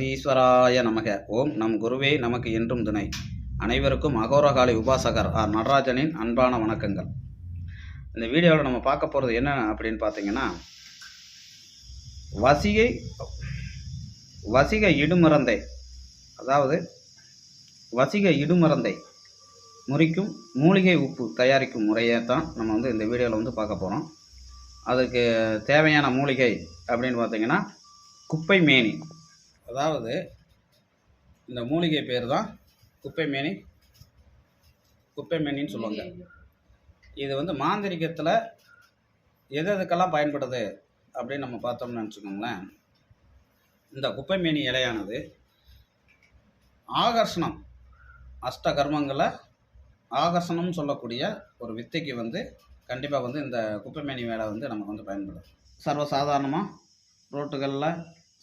கணபதீஸ்வராய நமக. ஓம் நம் குருவே நமக்கு என்றும் துணை. அனைவருக்கும் அகோரகாலி உபாசகர் ஆர் நடராஜனின் அன்பான வணக்கங்கள். இந்த வீடியோவில் நம்ம பார்க்க போகிறது என்ன அப்படின்னு பார்த்தீங்கன்னா வசிகை வசிக இடுமறந்தை. அதாவது வசிக இடுமறந்தை முறிக்கும் மூலிகை உப்பு தயாரிக்கும் முறையை தான் நம்ம வந்து இந்த வீடியோவில் வந்து பார்க்க போகிறோம் அதுக்கு தேவையான மூலிகை அப்படின்னு பார்த்தீங்கன்னா குப்பை மேனி. அதாவது இந்த மூலிகை பேர் தான் குப்பை மேனி குப்பை மேனின்னு சொல்லுவாங்க இது வந்து மாந்திரிகத்தில் எது எதுக்கெல்லாம் பயன்படுது அப்படின்னு நம்ம பார்த்தோம்னு நினச்சிக்கோங்களேன். இந்த குப்பை மேனி இலையானது ஆகர்ஷணம் அஷ்ட கர்மங்களில் ஆகர்ஷணம்னு சொல்லக்கூடிய ஒரு வித்தைக்கு வந்து கண்டிப்பாக வந்து இந்த குப்பைமேனி வேலை வந்து நமக்கு வந்து பயன்படும். சர்வசாதாரணமாக ரோட்டுகளில்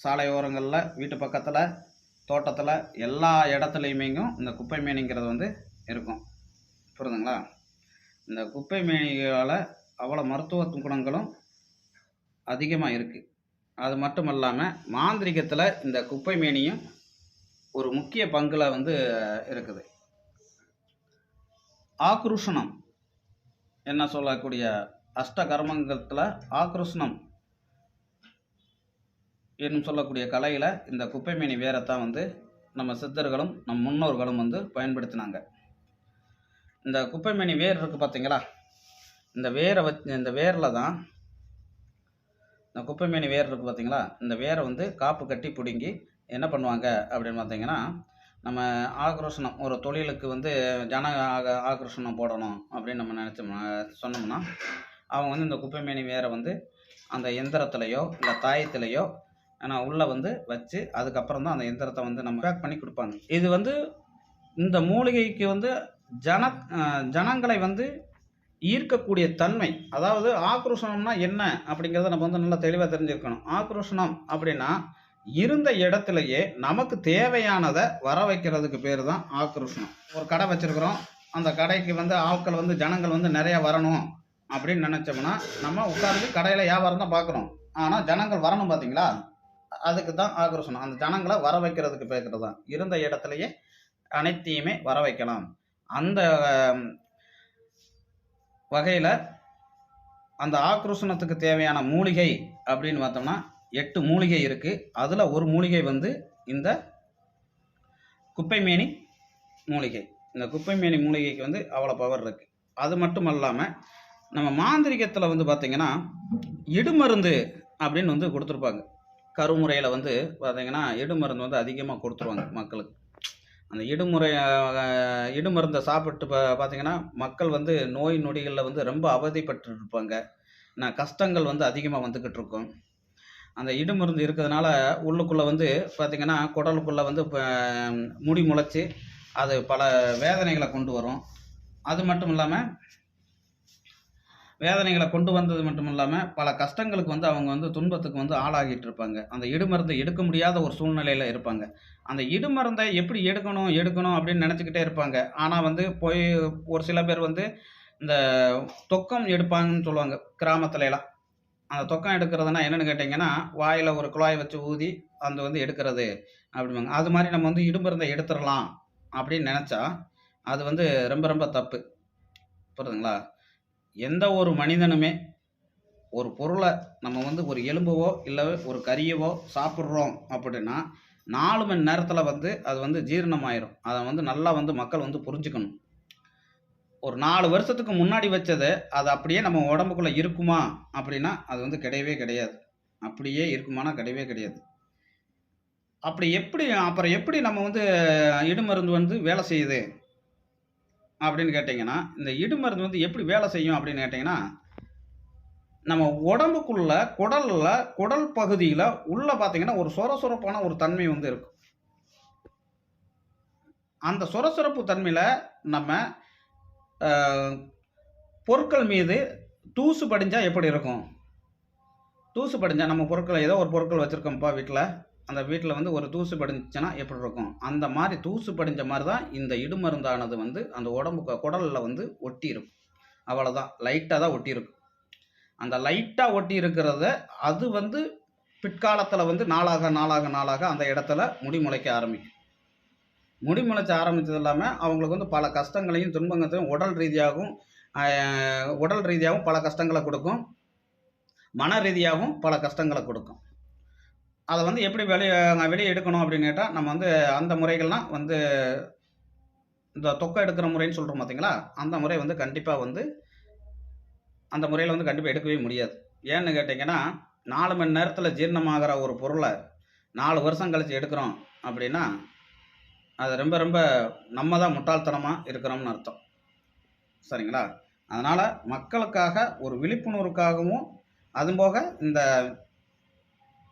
சாலையோரங்களில் வீட்டு பக்கத்தில் தோட்டத்தில் எல்லா இடத்துலையுமேங்கும் இந்த குப்பை மேனிங்கிறது வந்து இருக்கும். புரியுதுங்களா இந்த குப்பை மேனிகளால் அவ்வளோ மருத்துவ குணங்களும் அதிகமாக இருக்குது அது மட்டும் இல்லாமல் மாந்திரிகத்தில் இந்த குப்பை மேனியும் ஒரு முக்கிய பங்கில் வந்து இருக்குது. ஆக்ருஷணம். என்ன சொல்லக்கூடிய அஷ்ட கர்மங்கத்தில் ஆக்ருஷ்ணம். என்னும் சொல்லக்கூடிய கலையில் இந்த குப்பைமேனி வேரைத்தான் வந்து நம்ம சித்தர்களும் நம் முன்னோர்களும் வந்து பயன்படுத்தினாங்க. இந்த குப்பைமேனி வேர் இருக்குது பார்த்தீங்களா இந்த வேரை வச்சு இந்த வேரில் தான் இந்த குப்பைமேனி வேர் இருக்குது பார்த்தீங்களா இந்த வேரை வந்து காப்பு கட்டி பிடுங்கி என்ன பண்ணுவாங்க அப்படின்னு பார்த்தீங்கன்னா நம்ம ஆக்ரோஷனம் ஒரு தொழிலுக்கு வந்து ஜன ஆக ஆக்ரோஷனம் போடணும் அப்படின்னு நம்ம நினச்சோம்னா சொன்னோம்னா அவங்க வந்து இந்த குப்பைமேனி வேரை வந்து அந்த எந்திரத்துலையோ இல்லை தாயத்துலையோ ஆனால் உள்ளே வந்து வச்சு அதுக்கப்புறம் தான் அந்த எந்திரத்தை வந்து நம்ம பேக் பண்ணி கொடுப்பாங்க. இது வந்து இந்த மூலிகைக்கு வந்து ஜன ஜனங்களை வந்து ஈர்க்கக்கூடிய தன்மை. அதாவது ஆக்ரோஷனம்னா என்ன அப்படிங்கிறத நம்ம வந்து நல்லா தெளிவாக தெரிஞ்சுருக்கணும் ஆக்ரோஷனம் அப்படின்னா இருந்த இடத்துலையே நமக்கு தேவையானதை வர வைக்கிறதுக்கு பேர் தான் ஆக்ரோஷனம் ஒரு கடை வச்சுருக்குறோம். அந்த கடைக்கு வந்து ஆட்கள் வந்து ஜனங்கள் வந்து நிறையா வரணும் அப்படின்னு நினச்சோம்னா நம்ம உட்கார்ந்து கடையில் வியாபாரம் தான் பார்க்குறோம். ஆனால் ஜனங்கள் வரணும் பார்த்தீங்களா அதுக்கு தான் ஆக்ரோஷனம் அந்த ஜனங்களை வர வைக்கிறதுக்கு பேசுறது தான் இருந்த இடத்துலையே அனைத்தையுமே வர வைக்கலாம். அந்த வகையில் அந்த ஆக்ரோஷனத்துக்கு தேவையான மூலிகை அப்படின்னு பார்த்தோம்னா எட்டு மூலிகை இருக்குது அதில் ஒரு மூலிகை வந்து இந்த குப்பைமேனி மூலிகை. இந்த குப்பைமேனி மூலிகைக்கு வந்து அவ்வளோ பவர் இருக்குது அது மட்டும் இல்லாமல் நம்ம மாந்திரிகத்தில் வந்து பார்த்திங்கன்னா இடுமருந்து அப்படின்னு வந்து கொடுத்துருப்பாங்க. கருமுறையில் வந்து பார்த்திங்கன்னா இடுமருந்து வந்து அதிகமாக கொடுத்துருவாங்க மக்களுக்கு. அந்த இடுமுறை இடுமருந்தை சாப்பிட்டு பா பார்த்திங்கன்னா மக்கள் வந்து நோய் நொடிகளில் வந்து ரொம்ப அவதிப்பட்டு இருப்பாங்க நான் கஷ்டங்கள் வந்து அதிகமாக வந்துக்கிட்டு இருக்கும். அந்த இடுமருந்து இருக்கிறதுனால உள்ளுக்குள்ளே வந்து பார்த்திங்கன்னா குடலுக்குள்ளே வந்து இப்போ முடி முளைச்சி அது பல வேதனைகளை கொண்டு வரும். அது மட்டும் இல்லாமல் வேதனைகளை கொண்டு வந்தது மட்டும் இல்லாமல் பல கஷ்டங்களுக்கு வந்து அவங்க வந்து துன்பத்துக்கு வந்து ஆளாகிட்டு இருப்பாங்க. அந்த இடுமருந்தை எடுக்க முடியாத ஒரு சூழ்நிலையில் இருப்பாங்க. அந்த இடுமருந்தை எப்படி எடுக்கணும் எடுக்கணும் அப்படின்னு நினச்சிக்கிட்டே இருப்பாங்க. ஆனால் வந்து போய் ஒரு சில பேர் வந்து இந்த தொக்கம் எடுப்பாங்கன்னு சொல்லுவாங்க கிராமத்துல எல்லாம். அந்த தொக்கம் எடுக்கிறதுனா என்னென்னு கேட்டிங்கன்னா வாயில் ஒரு குழாய் வச்சு ஊதி அந்த வந்து எடுக்கிறது அப்படிம்பாங்க. அது மாதிரி நம்ம வந்து இடுமருந்தை எடுத்துடலாம் அப்படின்னு நினச்சா அது வந்து ரொம்ப ரொம்ப தப்பு. புரியுதுங்களா? எந்த ஒரு மனிதனுமே ஒரு பொருளை நம்ம வந்து ஒரு எலும்பவோ இல்லை ஒரு கறியவோ சாப்பிட்றோம் அப்படின்னா நாலு மணி நேரத்தில் வந்து அது வந்து ஜீரணமாயிரும். அதை வந்து நல்லா வந்து மக்கள் வந்து புரிஞ்சுக்கணும். ஒரு நாலு வருஷத்துக்கு முன்னாடி வச்சது அது அப்படியே நம்ம உடம்புக்குள்ளே இருக்குமா அப்படின்னா அது வந்து கிடையவே கிடையாது. அப்படியே இருக்குமானா கிடையவே கிடையாது. அப்படி எப்படி அப்புறம் எப்படி நம்ம வந்து இடுமருந்து வந்து வேலை செய்யுது? அப்படின்னு கேட்டிங்கன்னா இந்த இடுமருந்து வந்து எப்படி வேலை செய்யும் அப்படின்னு கேட்டிங்கன்னா நம்ம உடம்புக்குள்ள குடலில் குடல் பகுதியில் உள்ள பார்த்தீங்கன்னா ஒரு சொரசொரப்பான ஒரு தன்மை வந்து இருக்கும். அந்த சொரசொரப்பு தன்மையில் நம்ம பொருட்கள் மீது தூசு படிஞ்சால் எப்படி இருக்கும்? தூசு படிஞ்சால் நம்ம பொருட்களை ஏதோ ஒரு பொருட்கள் வச்சுருக்கோம்ப்பா வீட்டில் அந்த வீட்டில் வந்து ஒரு தூசு படிஞ்சுச்சுன்னா எப்படி இருக்கும்? அந்த மாதிரி தூசு படிஞ்ச மாதிரி தான் இந்த இடுமருந்தானது வந்து அந்த உடம்புக்கு குடலில் வந்து ஒட்டி இருக்கும் அவ்வளோதான் லைட்டாக தான் ஒட்டி இருக்கும் அந்த லைட்டாக ஒட்டி இருக்கிறத அது வந்து பிற்காலத்தில் வந்து நாளாக நாளாக நாளாக அந்த இடத்துல முடி முளைக்க ஆரம்பிக்கும். முடி முளைச்ச ஆரம்பித்தது இல்லாமல் அவங்களுக்கு வந்து பல கஷ்டங்களையும் துன்பங்களையும் உடல் ரீதியாகவும் உடல் ரீதியாகவும் பல கஷ்டங்களை கொடுக்கும். மன ரீதியாகவும் பல கஷ்டங்களை கொடுக்கும். அதை வந்து எப்படி வெளியே வெளியே எடுக்கணும் அப்படின்னு கேட்டால் நம்ம வந்து அந்த முறைகள்லாம் வந்து இந்த தொக்கை எடுக்கிற முறைன்னு சொல்கிறோம் பார்த்தீங்களா அந்த முறை வந்து கண்டிப்பாக வந்து அந்த முறையில் வந்து கண்டிப்பாக எடுக்கவே முடியாது. ஏன்னு கேட்டிங்கன்னா நாலு மணி நேரத்தில் ஜீரணமாகிற ஒரு பொருளை நாலு வருஷம் கழித்து எடுக்கிறோம் அப்படின்னா அது ரொம்ப ரொம்ப நம்ம தான் முட்டாள்தனமாக இருக்கிறோம்னு அர்த்தம். சரிங்களா? அதனால் மக்களுக்காக ஒரு விழிப்புணர்வுக்காகவும் அதுபோக இந்த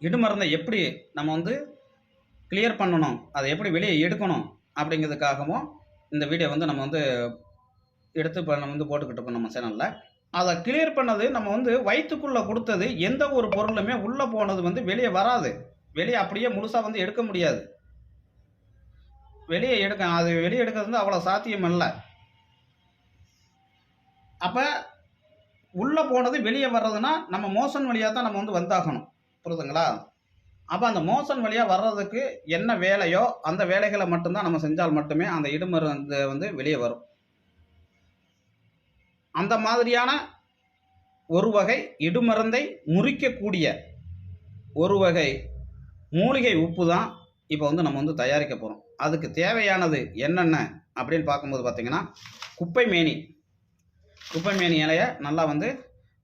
இடுமருந்தை எப்படி நம்ம வந்து கிளியர் பண்ணணும்? அதை எப்படி வெளியே எடுக்கணும்? அப்படிங்கிறதுக்காகவும் இந்த வீடியோ வந்து நம்ம வந்து எடுத்து இப்போ நம்ம வந்து போட்டுக்கிட்டு இருக்கோம் நம்ம சேனலில் அதை கிளியர் பண்ணது நம்ம வந்து வயிற்றுக்குள்ளே கொடுத்தது எந்த ஒரு பொருளுமே உள்ளே போனது வந்து வெளியே வராது. வெளியே அப்படியே முழுசாக வந்து எடுக்க முடியாது. வெளியே எடுக்க அது வெளியே எடுக்கிறது வந்து அவ்வளோ சாத்தியம் இல்லை. அப்போ உள்ளே போனது வெளியே வர்றதுன்னா நம்ம மோஷன் வழியாக தான் நம்ம வந்து வந்தாகணும். புரியுதுங்களா அப்போ அந்த மோஷன் வழியாக வர்றதுக்கு என்ன வேலையோ அந்த வேலைகளை மட்டும்தான் நம்ம செஞ்சால் மட்டுமே அந்த இடுமருந்து வந்து வெளியே வரும். அந்த மாதிரியான ஒரு வகை இடுமருந்தை முறிக்கக்கூடிய ஒரு வகை மூலிகை உப்பு தான் இப்போ வந்து நம்ம வந்து தயாரிக்க போகிறோம் அதுக்கு தேவையானது என்னென்ன அப்படின்னு பார்க்கும்போது பார்த்தீங்கன்னா குப்பை மேனி குப்பை மேனி இலையை நல்லா வந்து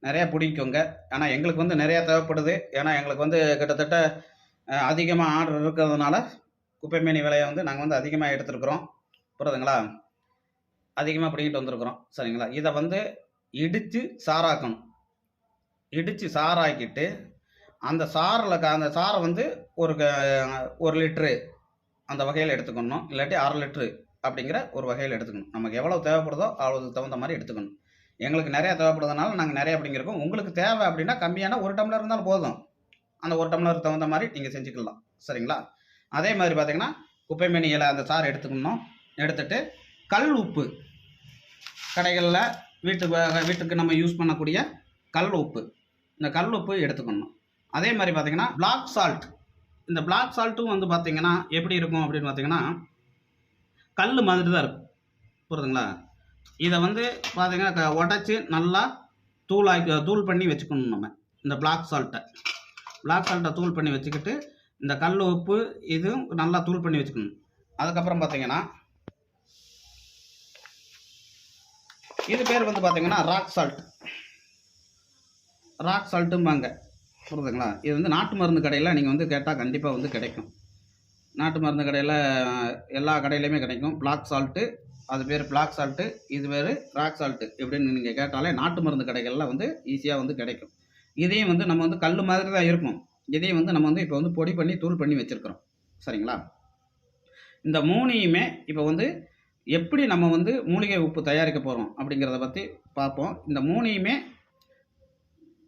நிறையா பிடிக்குங்க. ஏன்னா எங்களுக்கு வந்து நிறையா தேவைப்படுது. ஏன்னா எங்களுக்கு வந்து கிட்டத்தட்ட அதிகமாக ஆர்டர் இருக்கிறதுனால குப்பைமேனி விலையை வந்து நாங்கள் வந்து அதிகமாக எடுத்துருக்குறோம். புரியுதுங்களா? அதிகமாக பிடிக்கிட்டு வந்திருக்குறோம். சரிங்களா? இதை வந்து இடித்து சாராக்கணும் இடித்து சாராக்கிட்டு அந்த சாரில் க அந்த சாரை வந்து ஒரு க- ஒரு லிட்ரு அந்த வகையில் எடுத்துக்கணும். இல்லாட்டி அரை லிட்ரு அப்படிங்கிற ஒரு வகையில் எடுத்துக்கணும். நமக்கு எவ்வளோ தேவைப்படுதோ அவ்வளோதுக்கு தகுந்த மாதிரி எடுத்துக்கணும். எங்களுக்கு நிறையா தேவைப்படுறதுனால நாங்கள் நிறைய அப்படிங்கிறப்போ உங்களுக்கு தேவை அப்படின்னா கம்மியான ஒரு டம்ளர் இருந்தாலும் போதும். அந்த ஒரு டம்ளருக்கு தகுந்த மாதிரி நீங்கள் செஞ்சுக்கலாம். சரிங்களா? அதே மாதிரி பார்த்தீங்கன்னா குப்பை இலை அந்த சாறு எடுத்துக்கணும். எடுத்துட்டு கல் உப்பு. கடைகளில் வீட்டுக்கு வீட்டுக்கு நம்ம யூஸ் பண்ணக்கூடிய கல் உப்பு. இந்த கல் உப்பு எடுத்துக்கணும். அதே மாதிரி பார்த்தீங்கன்னா பிளாக் சால்ட் இந்த பிளாக் சால்ட்டும் வந்து பார்த்தீங்கன்னா எப்படி இருக்கும் அப்படின்னு பார்த்தீங்கன்னா கல் மாதிரி தான் இருக்கும். புரியுதுங்களா? இதை வந்து பார்த்தீங்கன்னா உடச்சி நல்லா தூளாக்கி தூள் பண்ணி வச்சுக்கணும் நம்ம. இந்த பிளாக் சால்ட்டை பிளாக் சால்ட்டை தூள் பண்ணி வச்சுக்கிட்டு இந்த கல் உப்பு இதுவும் நல்லா தூள் பண்ணி வச்சுக்கணும். அதுக்கப்புறம் பார்த்தீங்கன்னா இது பேர் வந்து பார்த்தீங்கன்னா ராக் சால்ட் ராக் சால்ட்டும்பாங்க புரியுதுங்களா? இது வந்து நாட்டு மருந்து கடையில் நீங்கள் வந்து கேட்டால் கண்டிப்பாக வந்து கிடைக்கும். நாட்டு மருந்து கடையில் எல்லா கடையிலையுமே கிடைக்கும். பிளாக் சால்ட்டு அது பேர் பிளாக் சால்ட்டு இது பேர் ராக் சால்ட்டு எப்படின்னு நீங்கள் கேட்டாலே நாட்டு மருந்து கடைகளில் வந்து ஈஸியாக வந்து கிடைக்கும். இதையும் வந்து நம்ம வந்து கல் மாதிரி தான் இருக்கும். இதையும் வந்து நம்ம வந்து இப்போ வந்து பொடி பண்ணி தூள் பண்ணி வச்சுருக்குறோம். சரிங்களா? இந்த மூணையுமே இப்போ வந்து எப்படி நம்ம வந்து மூலிகை உப்பு தயாரிக்க போகிறோம் அப்படிங்கிறத பற்றி பார்ப்போம். இந்த மூணையுமே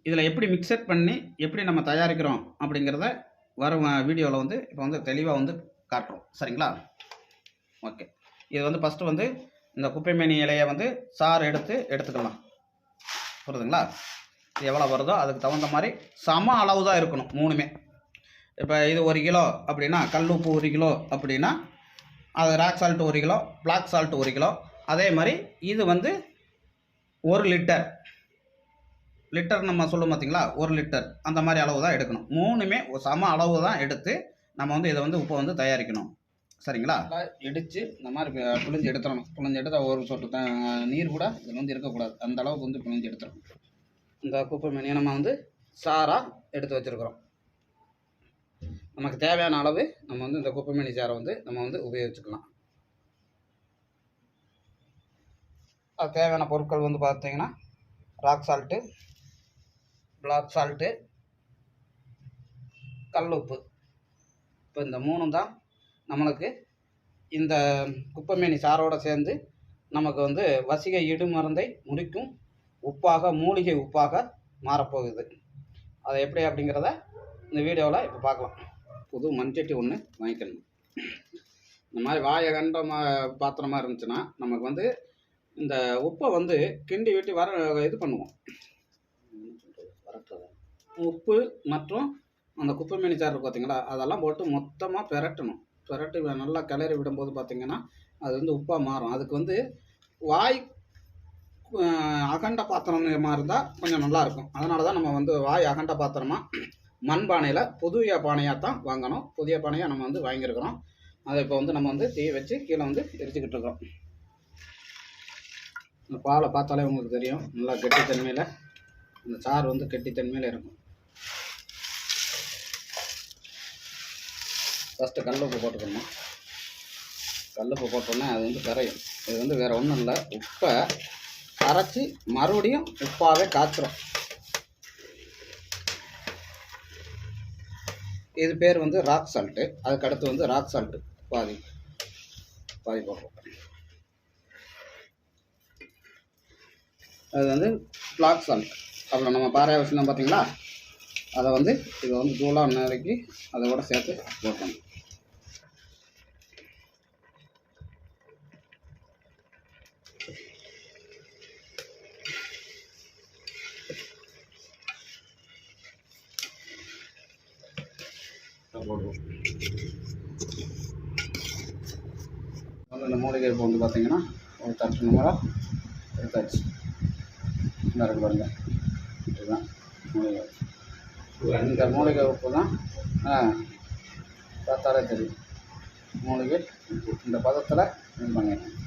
இதில் எப்படி மிக்சட் பண்ணி எப்படி நம்ம தயாரிக்கிறோம் அப்படிங்கிறத வரும் வீடியோவில் வந்து இப்போ வந்து தெளிவாக வந்து காட்டுறோம். சரிங்களா? ஓகே. இது வந்து ஃபஸ்ட்டு வந்து இந்த குப்பைமேனி இலையை வந்து சாறு எடுத்து எடுத்துக்கலாம். புரியுதுங்களா? இது எவ்வளோ வருதோ அதுக்கு தகுந்த மாதிரி சம அளவு தான் இருக்கணும் மூணுமே. இப்போ இது ஒரு கிலோ அப்படின்னா கல் உப்பு ஒரு கிலோ அப்படின்னா அது ராக் சால்ட் ஒரு கிலோ பிளாக் சால்ட் ஒரு கிலோ. அதே மாதிரி இது வந்து ஒரு லிட்டர் லிட்டர் நம்ம சொல்லும் பார்த்தீங்களா ஒரு லிட்டர் அந்த மாதிரி அளவு தான் எடுக்கணும். மூணுமே ஒரு சம அளவு தான் எடுத்து நம்ம வந்து இதை வந்து உப்பை வந்து தயாரிக்கணும். சரிங்களா? இடித்து இந்த மாதிரி பி- எடுத்துடணும். பிழிஞ்சு எடுத்து ஒரு சொட்டு நீர் கூட இதில் வந்து இருக்கக்கூடாது. அந்த அளவுக்கு வந்து பிழிஞ்சு எடுத்துடணும். இந்த குப்பை மணியை நம்ம வந்து சாராக எடுத்து வச்சுருக்குறோம். நமக்கு தேவையான அளவு நம்ம வந்து இந்த குப்பை மீனி சாரை வந்து நம்ம வந்து உபயோகிச்சுக்கலாம். அது தேவையான பொருட்கள் வந்து பார்த்தீங்கன்னா ராக் சால்ட்டு பிளாக் சால்ட்டு கல் உப்பு. இப்போ இந்த மூணும் தான் நம்மளுக்கு இந்த குப்பைமேனி சாரோடு சேர்ந்து நமக்கு வந்து வசிக இடு மருந்தை உப்பாக மூலிகை உப்பாக மாறப்போகுது. அது எப்படி அப்படிங்கிறத இந்த வீடியோவில் இப்போ பார்க்கலாம். புது மண்சட்டி ஒன்று வாங்கிக்கணும். இந்த மாதிரி வாயை கண்ட மா பாத்திரமாக இருந்துச்சுன்னா நமக்கு வந்து இந்த உப்பை வந்து கிண்டி வெட்டி வர இது பண்ணுவோம். உப்பு மற்றும் அந்த குப்பை மேனி சாறு பார்த்தீங்களா அதெல்லாம் போட்டு மொத்தமாக பெரட்டணும். பிரட்டி நல்லா கிளறி விடும்போது பார்த்தீங்கன்னா அது வந்து உப்பாக மாறும். அதுக்கு வந்து வாய் அகண்ட பாத்திரம் மாதிரி இருந்தால் கொஞ்சம் நல்லாயிருக்கும் அதனால தான் நம்ம வந்து வாய் அகண்ட பாத்திரமாக மண் பானையில் புதிய பானையாக தான் வாங்கணும். புதிய பானையாக நம்ம வந்து வாங்கியிருக்கிறோம். அதை இப்போ வந்து நம்ம வந்து தீ வச்சு கீழே வந்து எரிச்சுக்கிட்டு இருக்கிறோம் இந்த பாலை பார்த்தாலே உங்களுக்கு தெரியும். நல்லா கெட்டித்தன்மையில் இந்த சாறு வந்து கெட்டித்தன்மையில் இருக்கும். ஃபஸ்ட்டு கல்லுப்பு போட்டுக்கணும். கல்லுப்பு போட்டோன்னே அது வந்து கரையும். இது வந்து வேறு ஒன்றும் இல்லை. உப்பை கரைச்சி மறுபடியும் உப்பாகவே காய்ச்சிரும். இது பேர் வந்து ராக் சால்ட்டு அதுக்கடுத்து வந்து ராக் சால்ட்டு பாதி. பாதி போடுறோம். அது வந்து பிளாக் சால்ட் அப்புறம் நம்ம பாறை வச்சுருந்தோம் பார்த்தீங்களா அதை வந்து இதை வந்து தூளாக நறுக்கி அதோட சேர்த்து போட்டணும். போடுவோம் இந்த மூலிகை இப்போ வந்து பார்த்தீங்கன்னா ஒரு தட்டு நம்பராக எடுத்தாச்சு. இந்த பாருங்க. இதுதான் மூலிகை இந்த மூலிகை உப்பு தான் பார்த்தாலே தெரியும். மூலிகை உப்பு. இந்த பதத்தில் இது பண்ணிடணும்